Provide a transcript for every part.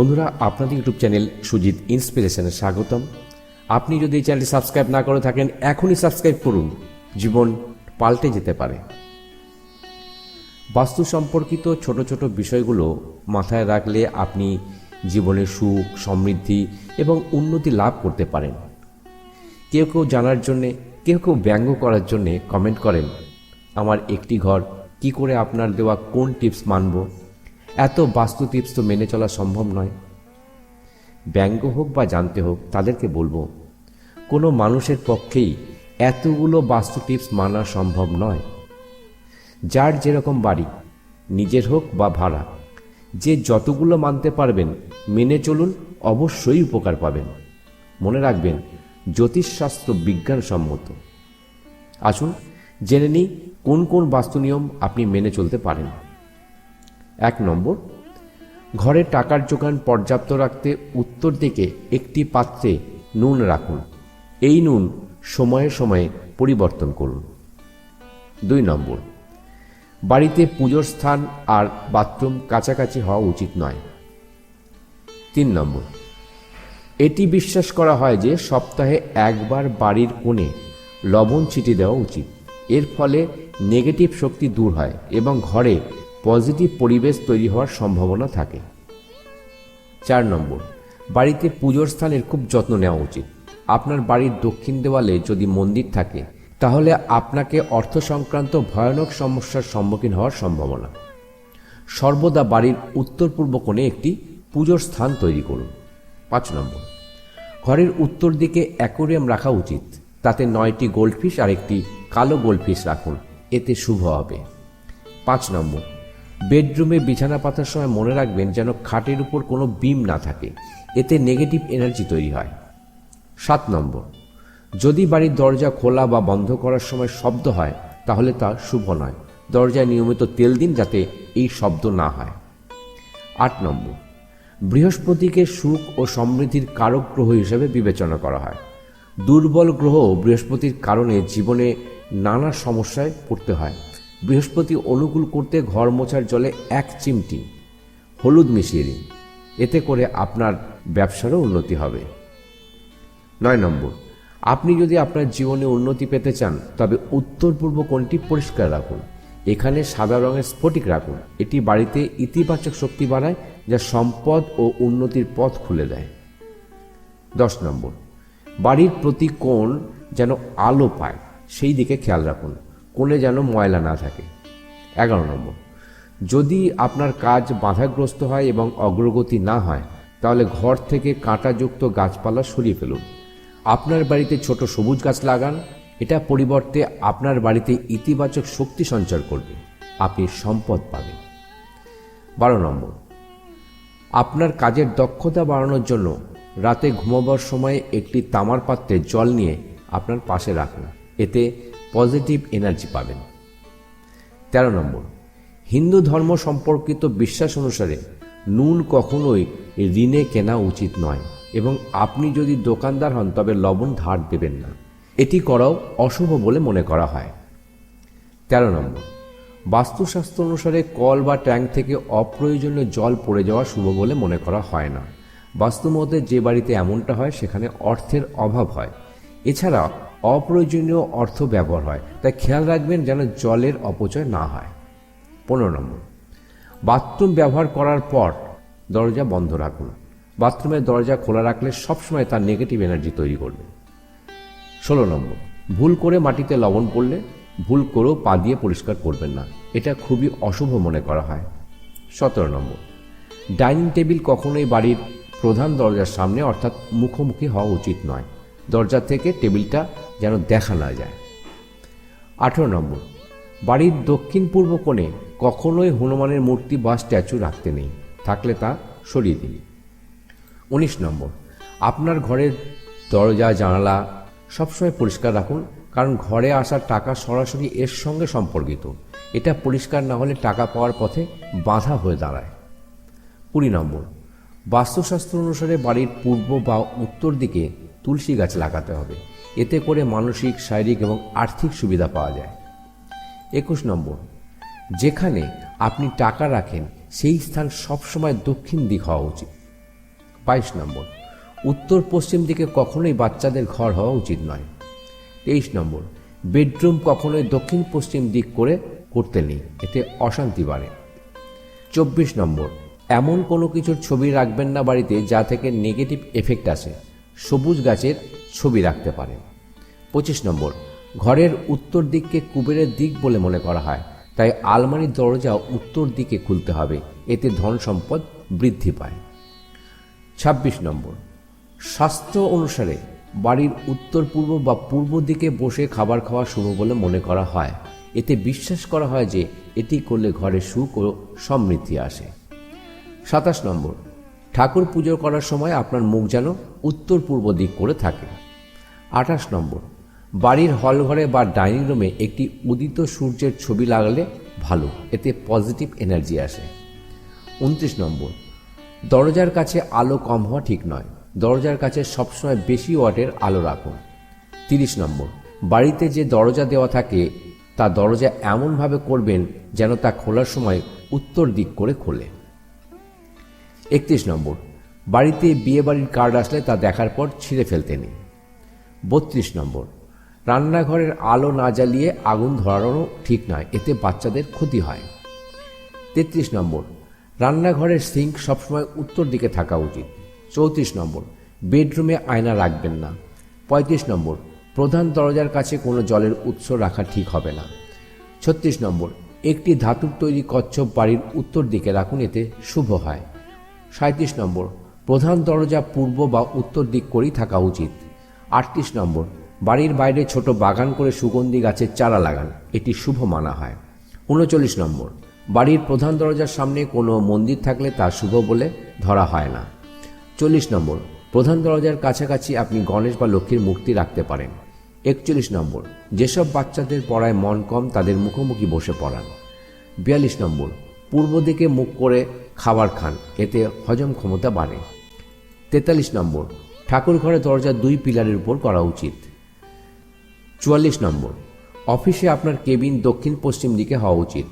বন্ধুরা, আপনাদের YouTube channel Sujit ইন্সপিরেশনে স্বাগতম। আপনি যদি এই চ্যানেলটি সাবস্ক্রাইব না করে থাকেন, এখনই সাবস্ক্রাইব করুন। জীবন পাল্টে যেতে পারে। বাস্তু সম্পর্কিত ছোট ছোট বিষয়গুলো মাথায় রাখলে আপনি জীবনে সুখ, সমৃদ্ধি এবং উন্নতি লাভ করতে পারেন। কেউ কেউ জানার জন্যে, কেউ কেউ ব্যঙ্গ করার জন্যে কমেন্ট করেন, আমার একটি ঘর, কি করে আপনার দেওয়া কোন টিপস মানব? এত বাস্তু টিপস তো মেনে চলা সম্ভব নয়। ব্যঙ্গ হোক বা জানতে হোক, তাদেরকে বলব, কোনো মানুষের পক্ষেই এতগুলো বাস্তু টিপস মানা সম্ভব নয়। যার যেরকম বাড়ি, নিজের হোক বা ভাড়া, যে যতগুলো মানতে পারবেন, মেনে চলুন, অবশ্যই উপকার পাবেন। মনে রাখবেন, জ্যোতিষশাস্ত্র বিজ্ঞানসম্মত। আসুন, জেনে নিই, কোন কোন বাস্তু নিয়ম আপনি মেনে চলতে পারেন। এক নম্বর, ঘরে টাকার যোগান পর্যাপ্ত রাখতে উত্তর দিকে একটি পাত্রে নুন রাখুন। এই নুন সময়ে সময়ে পরিবর্তন করুন। দুই নম্বর, বাড়িতে পুজোর স্থান আর বাথরুম কাছাকাছি হওয়া উচিত নয়। তিন নম্বর, এটি বিশ্বাস করা হয় যে সপ্তাহে একবার বাড়ির কোণে লবণ ছিটি দেওয়া উচিত। এর ফলে নেগেটিভ শক্তি দূর হয় এবং ঘরে পজিটিভ পরিবেশ তৈরি হওয়ার সম্ভাবনা থাকে। চার নম্বর, বাড়িতে পুজোর স্থানের খুব যত্ন নেওয়া উচিত। আপনার বাড়ির দক্ষিণ দেওয়ালে যদি মন্দির থাকে, তাহলে আপনাকে অর্থ সংক্রান্ত ভয়ানক সমস্যার সম্মুখীন হওয়ার সম্ভাবনা। সর্বদা বাড়ির উত্তর পূর্ব কোণে একটি পুজোর স্থান তৈরি করুন। পাঁচ নম্বর, ঘরের উত্তর দিকে অ্যাকোরিয়াম রাখা উচিত। তাতে নয়টি গোল্ডফিশ আর একটি কালো গোল্ডফিশ রাখুন। এতে শুভ হবে। পাঁচ নম্বর বেডরুমে বিছানা পাতার সময় মনে রাখবেন যেন খাটের উপর কোনো বিম না থাকে। এতে নেগেটিভ এনার্জি তৈরি হয়। সাত নম্বর। যদি বাড়ির দরজা খোলা বা বন্ধ করার সময় শব্দ হয়, তাহলে তা শুভ নয়। দরজায় নিয়মিত তেল দিন যাতে এই শব্দ না হয়। আট নম্বর। বৃহস্পতিকে সুখ ও সমৃদ্ধির কারক গ্রহ হিসেবে বিবেচনা করা হয়। দুর্বল গ্রহ বৃহস্পতির কারণে জীবনে নানা সমস্যায় পড়তে হয়। বৃহস্পতি অনুকূল করতে ঘর মোছার জলে এক চিমটি হলুদ মিশিয়ে দিন। এতে করে আপনার ব্যবসারও উন্নতি হবে। নয় নম্বর, আপনি যদি আপনার জীবনে উন্নতি পেতে চান, তবে উত্তর পূর্ব কোণটি পরিষ্কার রাখুন। এখানে সাদা রঙের স্ফটিক রাখুন। এটি বাড়িতে ইতিবাচক শক্তি বাড়ায়, যা সম্পদ ও উন্নতির পথ খুলে দেয়। দশ নম্বর, বাড়ির প্রতি কোণ যেন আলো পায়, সেই দিকে খেয়াল রাখুন। কোণে যেন ময়লা না থাকে। এগারো নম্বর, যদি আপনার কাজ বাধাগ্রস্ত হয় এবং অগ্রগতি না হয়, তাহলে ঘর থেকে কাঁটাযুক্ত গাছপালা সরিয়ে ফেলুন। আপনার বাড়িতে ছোট সবুজ গাছ লাগান, এটা পরিবর্তে আপনার বাড়িতে ইতিবাচক শক্তি সঞ্চার করবে, আপনি সম্পদ পাবেন। বারো নম্বর, আপনার কাজের দক্ষতা বাড়ানোর জন্য রাতে ঘুমাবার সময় একটি তামার পাত্রে জল নিয়ে আপনার পাশে রাখুন। এতে পজিটিভ এনার্জি পাবেন। তেরো নম্বর, হিন্দু ধর্ম সম্পর্কিত বিশ্বাস অনুসারে নুন কখনোই ঋণে কেনা উচিত নয় এবং আপনি যদি দোকানদার হন তবে লবণ ধার দেবেন না। এটি করাও অশুভ বলে মনে করা হয়। তেরো নম্বর, বাস্তুশাস্ত্র অনুসারে কল বা ট্যাঙ্ক থেকে অপ্রয়োজনীয় জল পড়ে যাওয়া শুভ বলে মনে করা হয় না। বাস্তুমতে যে বাড়িতে এমনটা হয় সেখানে অর্থের অভাব হয়। এছাড়া অপ্রয়োজনীয় অর্থ ব্যবহার হয়। তাই খেয়াল রাখবেন যেন জলের অপচয় না হয়। পনেরো নম্বর। বাথরুম ব্যবহার করার পর দরজা বন্ধ রাখুন। বাথরুমের দরজা খোলা রাখলে সবসময় তার নেগেটিভ এনার্জি তৈরি করবে। ষোলো নম্বর। ভুল করে মাটিতে লবণ পড়লে ভুল করেও পা দিয়ে পরিষ্কার করবেন না। এটা খুবই অশুভ মনে করা হয়। সতেরো নম্বর। ডাইনিং টেবিল কখনোই বাড়ির প্রধান দরজার সামনে অর্থাৎ মুখোমুখি হওয়া উচিত নয়। দরজা থেকে টেবিলটা যেন দেখা না যায়। আঠেরো নম্বর। বাড়ির দক্ষিণ পূর্ব কোণে কখনোই হনুমানের মূর্তি বা স্ট্যাচু রাখতে নেই। থাকলে তা সরিয়ে দিন উনিশ নম্বর। আপনার ঘরের দরজা, জানালা সবসময় পরিষ্কার রাখুন, কারণ ঘরে আসার টাকা সরাসরি এর সঙ্গে সম্পর্কিত। এটা পরিষ্কার না হলে টাকা পাওয়ার পথে বাধা হয়ে দাঁড়ায়। কুড়ি নম্বর। বাস্তুশাস্ত্র অনুসারে বাড়ির পূর্ব বা উত্তর দিকে তুলসী গাছ লাগাতে হবে। এতে করে মানসিক, শারীরিক এবং আর্থিক সুবিধা পাওয়া যায়। একুশ নম্বর, যেখানে আপনি টাকা রাখেন, সেই স্থান সবসময় দক্ষিণ দিক হওয়া উচিত। বাইশ নম্বর, উত্তর পশ্চিম দিকে কখনোই বাচ্চাদের ঘর হওয়া উচিত নয়। তেইশ নম্বর, বেডরুম কখনোই দক্ষিণ পশ্চিম দিক করে করতে নেই, এতে অশান্তি বাড়ে। চব্বিশ নম্বর, এমন কোনো কিছুর ছবি রাখবেন না বাড়িতে যা থেকে নেগেটিভ এফেক্ট আসে। সবুজ গাছের ছবি রাখতে পারেন পঁচিশ নম্বর, ঘরের উত্তর দিককে কুবেরের দিক বলে মনে করা হয়, তাই আলমারির দরজা উত্তর দিকে খুলতে হবে, এতে ধন সম্পদ বৃদ্ধি পায়। ছাব্বিশ নম্বর শাস্ত্র অনুসারে বাড়ির উত্তর পূর্ব বা পূর্ব দিকে বসে খাবার খাওয়া শুভ বলে মনে করা হয়। এতে বিশ্বাস করা হয় যে এটি করলে ঘরে সুখ ও সমৃদ্ধি আসে। সাতাশ নম্বর ঠাকুর পুজো করার সময় আপনার মুখ যেন উত্তর পূর্ব দিক করে থাকে। আঠাশ নম্বর, বাড়ির হল ঘরে বা ডাইনিং রুমে একটি উদিত সূর্যের ছবি লাগালে ভালো, এতে পজিটিভ এনার্জি আসে। উনত্রিশ নম্বর, দরজার কাছে আলো কম হওয়া ঠিক নয়, দরজার কাছে সবসময় বেশি ওয়াটের আলো রাখুন। তিরিশ নম্বর, বাড়িতে যে দরজা দেওয়া থাকে, তা দরজা এমনভাবে করবেন যেন তা খোলার সময় উত্তর দিক করে খোলে। একত্রিশ নম্বর। বাড়িতে বিয়ে বাড়ির কার্ড আসলে তা দেখার পর ছিঁড়ে ফেলতে বত্রিশ নম্বর। রান্নাঘরের আলো না জ্বালিয়ে আগুন ধরানো ঠিক নয়, এতে বাচ্চাদের ক্ষতি হয়। তেত্রিশ নম্বর। রান্নাঘরের সিঙ্ক সবসময় উত্তর দিকে থাকা উচিত। চৌত্রিশ নম্বর। বেডরুমে আয়না রাখবেন না। পঁয়ত্রিশ নম্বর। প্রধান দরজার কাছে কোনো জলের উৎস রাখা ঠিক হবে না। ছত্রিশ নম্বর। একটি ধাতুর তৈরি কচ্ছপ বাড়ির উত্তর দিকে রাখুন, এতে শুভ হয়। সাঁত্রিশ নম্বর, প্রধান দরজা পূর্ব বা উত্তর দিক করেই থাকা উচিত। আটত্রিশ নম্বর, বাড়ির বাইরে ছোট বাগান করে সুগন্ধি গাছের চারা লাগান, এটি শুভ মানা হয়। উনচল্লিশ নম্বর, বাড়ির প্রধান দরজার সামনে কোনো মন্দির থাকলে তা শুভ বলে ধরা হয় না। চল্লিশ নম্বর, প্রধান দরজার কাছাকাছি আপনি গণেশ বা লক্ষ্মীর মূর্তি রাখতে পারেন। একচল্লিশ নম্বর, যেসব বাচ্চাদের পড়ায় মন কম তাদের মুখোমুখি বসে পড়ান। বিয়াল্লিশ নম্বর, পূর্ব দিকে মুখ করে খাবার খান, এতে হজম ক্ষমতা বাড়ে। তেতাল্লিশ নম্বর ঠাকুর ঘরে দরজা দুই পিলারের উপর করা উচিত। চুয়াল্লিশ নম্বর, অফিসে আপনার কেবিন দক্ষিণ পশ্চিম দিকে হওয়া উচিত।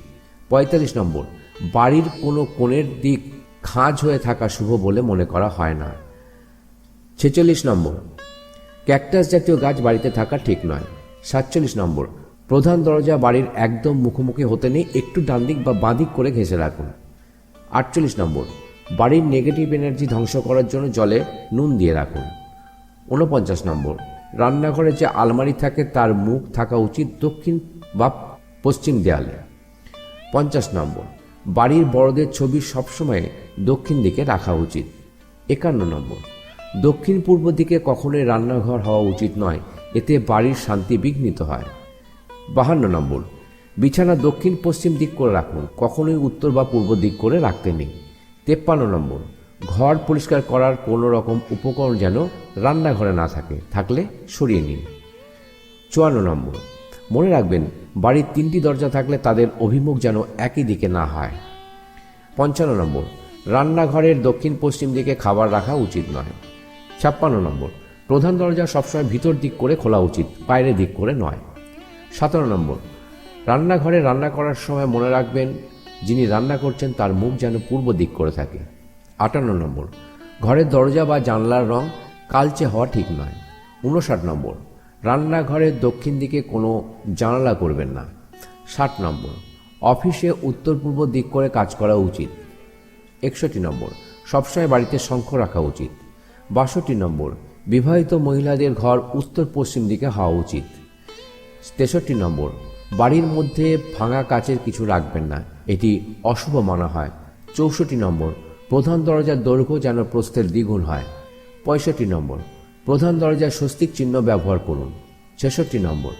পঁয়তাল্লিশ নম্বর, বাড়ির কোনো কোণের দিক খাঁজ হয়ে থাকা শুভ বলে মনে করা হয় না। ছেচল্লিশ নম্বর, ক্যাকটাস জাতীয় গাছ বাড়িতে থাকা ঠিক নয়। সাতচল্লিশ নম্বর, প্রধান দরজা বাড়ির একদম মুখোমুখি হতে নেই একটু ডান দিক বা বাঁদিক করে ঘেঁষে রাখুন। আটচল্লিশ নম্বর। বাড়ির নেগেটিভ এনার্জি ধ্বংস করার জন্য জলে নুন দিয়ে রাখুন। ঊনপঞ্চাশ নম্বর। রান্নাঘরে যে আলমারি থাকে তার মুখ থাকা উচিত দক্ষিণ বা পশ্চিম দেয়ালে। পঞ্চাশ নম্বর। বাড়ির বড়দের ছবি সবসময় দক্ষিণ দিকে রাখা উচিত। একান্ন নম্বর। দক্ষিণ পূর্ব দিকে কখনোই রান্নাঘর হওয়া উচিত নয়। এতে বাড়ির শান্তি বিঘ্নিত হয়। বাহান্ন নম্বর। বিছানা দক্ষিণ পশ্চিম দিক করে রাখুন, কখনোই উত্তর বা পূর্ব দিক করে রাখতে নেই। তেপ্পান্ন নম্বর, ঘর পরিষ্কার করার কোনো রকম উপকরণ যেন রান্নাঘরে না থাকে, থাকলে সরিয়ে নিন। চুয়ান্ন নম্বর, মনে রাখবেন, বাড়ির তিনটি দরজা থাকলে তাদের অভিমুখ যেন একই দিকে না হয়। পঞ্চান্ন নম্বর, রান্নাঘরের দক্ষিণ পশ্চিম দিকে খাবার রাখা উচিত নয়। ছাপ্পান্ন নম্বর, প্রধান দরজা সবসময় ভিতর দিক করে খোলা উচিত বাইরে দিক করে নয়। সতেরো নম্বর রান্নাঘরে রান্না করার সময় মনে রাখবেন, যিনি রান্না করছেন তার মুখ যেন পূর্ব দিক করে থাকে। আটান্ন নম্বর। ঘরের দরজা বা জানলার রং কালচে হওয়া ঠিক নয়। উনষাট নম্বর। রান্নাঘরের দক্ষিণ দিকে কোনো জানালা করবেন না। ষাট নম্বর। অফিসে উত্তর পূর্ব দিক করে কাজ করা উচিত। একষট্টি নম্বর। সবসময় বাড়িতে শঙ্খ রাখা উচিত। বাষট্টি নম্বর। বিবাহিত মহিলাদের ঘর উত্তর পশ্চিম দিকে হওয়া উচিত। তেষট্টি নম্বর। বাড়ির মধ্যে ভাঙা কাচের কিছু রাখবেন না। এটি অশুভ মানা হয়। চৌষট্টি নম্বর, প্রধান দরজার দৈর্ঘ্য যেন প্রস্থের দ্বিগুণ হয়। পঁয়ষট্টি নম্বর, প্রধান দরজার স্বস্তিক চিহ্ন ব্যবহার করুন। ছেষট্টি নম্বর,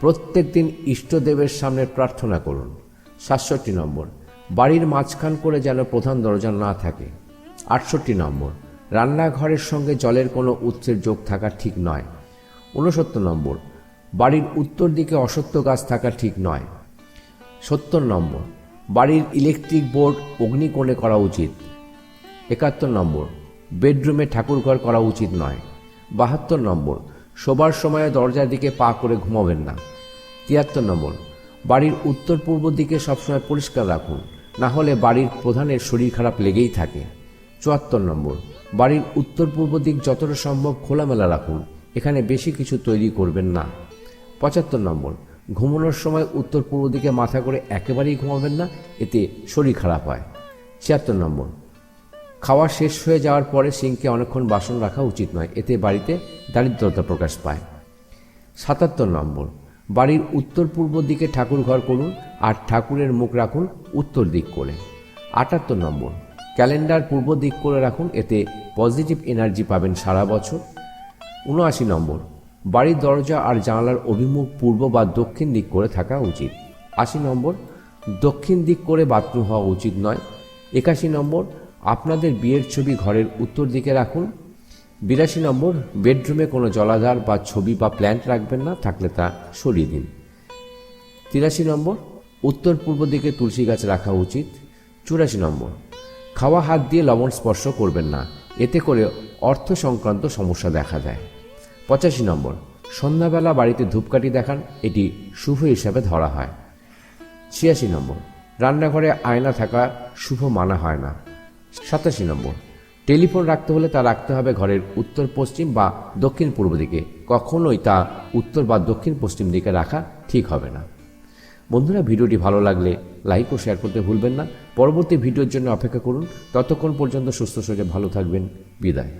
প্রত্যেক দিন ইষ্টদেবের সামনে প্রার্থনা করুন। সাতষট্টি নম্বর, বাড়ির মাঝখান করে যেন প্রধান দরজা না থাকে। আটষট্টি নম্বর, রান্নাঘরের সঙ্গে জলের কোনো উৎসের যোগ থাকা ঠিক নয়। ঊনসত্তর নম্বর বাড়ির উত্তর দিকে অসত্য গাছ থাকা ঠিক নয়। সত্তর নম্বর, বাড়ির ইলেকট্রিক বোর্ড অগ্নিকোণে করা উচিত। একাত্তর নম্বর বেডরুমে ঠাকুরঘর করা উচিত নয়। বাহাত্তর নম্বর, শোবার সময়ে দরজার দিকে পা করে ঘুমাবেন না। তিয়াত্তর নম্বর, বাড়ির উত্তর পূর্ব দিকে সবসময় পরিষ্কার রাখুন, না হলে বাড়ির প্রধানের শরীর খারাপ লেগেই থাকে। চুয়াত্তর নম্বর, বাড়ির উত্তর পূর্ব দিক যতটা সম্ভব খোলামেলা রাখুন, এখানে বেশি কিছু তৈরি করবেন না। পঁচাত্তর নম্বর। ঘুমানোর সময় উত্তর পূর্ব দিকে মাথা করে একেবারেই ঘুমাবেন না, এতে শরীর খারাপ হয়। ছিয়াত্তর নম্বর। খাওয়া শেষ হয়ে যাওয়ার পরে সিঙ্কে অনেকক্ষণ বাসন রাখা উচিত নয়, এতে বাড়িতে দারিদ্রতা প্রকাশ পায়। সাতাত্তর নম্বর। বাড়ির উত্তর পূর্ব দিকে ঠাকুর ঘর করুন আর ঠাকুরের মুখ রাখুন উত্তর দিক করে। আটাত্তর নম্বর। ক্যালেন্ডার পূর্ব দিক করে রাখুন, এতে পজিটিভ এনার্জি পাবেন সারা বছর। উনআশি নম্বর। বাড়ির দরজা আর জানালার অভিমুখ পূর্ব বা দক্ষিণ দিক করে থাকা উচিত। আশি নম্বর, দক্ষিণ দিক করে বাথরুম হওয়া উচিত নয়। একাশি নম্বর, আপনাদের বিয়ের ছবি ঘরের উত্তর দিকে রাখুন। বিরাশি নম্বর, বেডরুমে কোনো জলাধার বা ছবি বা প্ল্যান্ট রাখবেন না, থাকলে তা সরিয়ে দিন। তিরাশি নম্বর, উত্তর পূর্ব দিকে তুলসী গাছ রাখা উচিত। চুরাশি নম্বর, খাওয়া হাত দিয়ে লবণ স্পর্শ করবেন না। এতে করে অর্থ সংক্রান্ত সমস্যা দেখা দেয়। পঁচাশি নম্বর। সন্ধ্যাবেলা বাড়িতে ধূপকাঠি দেখান, এটি শুভ হিসাবে ধরা হয়। ছিয়াশি নম্বর। রান্নাঘরে আয়না থাকা শুভ মানা হয় না। সাতাশি নম্বর। টেলিফোন রাখতে হলে তা রাখতে হবে ঘরের উত্তর পশ্চিম বা দক্ষিণ পূর্ব দিকে। কখনোই তা উত্তর বা দক্ষিণ পশ্চিম দিকে রাখা ঠিক হবে না। বন্ধুরা, ভিডিওটি ভালো লাগলে লাইক ও শেয়ার করতে ভুলবেন না। পরবর্তী ভিডিওর জন্য অপেক্ষা করুন। ততক্ষণ পর্যন্ত সুস্থ শরীরে ভালো থাকবেন। বিদায়।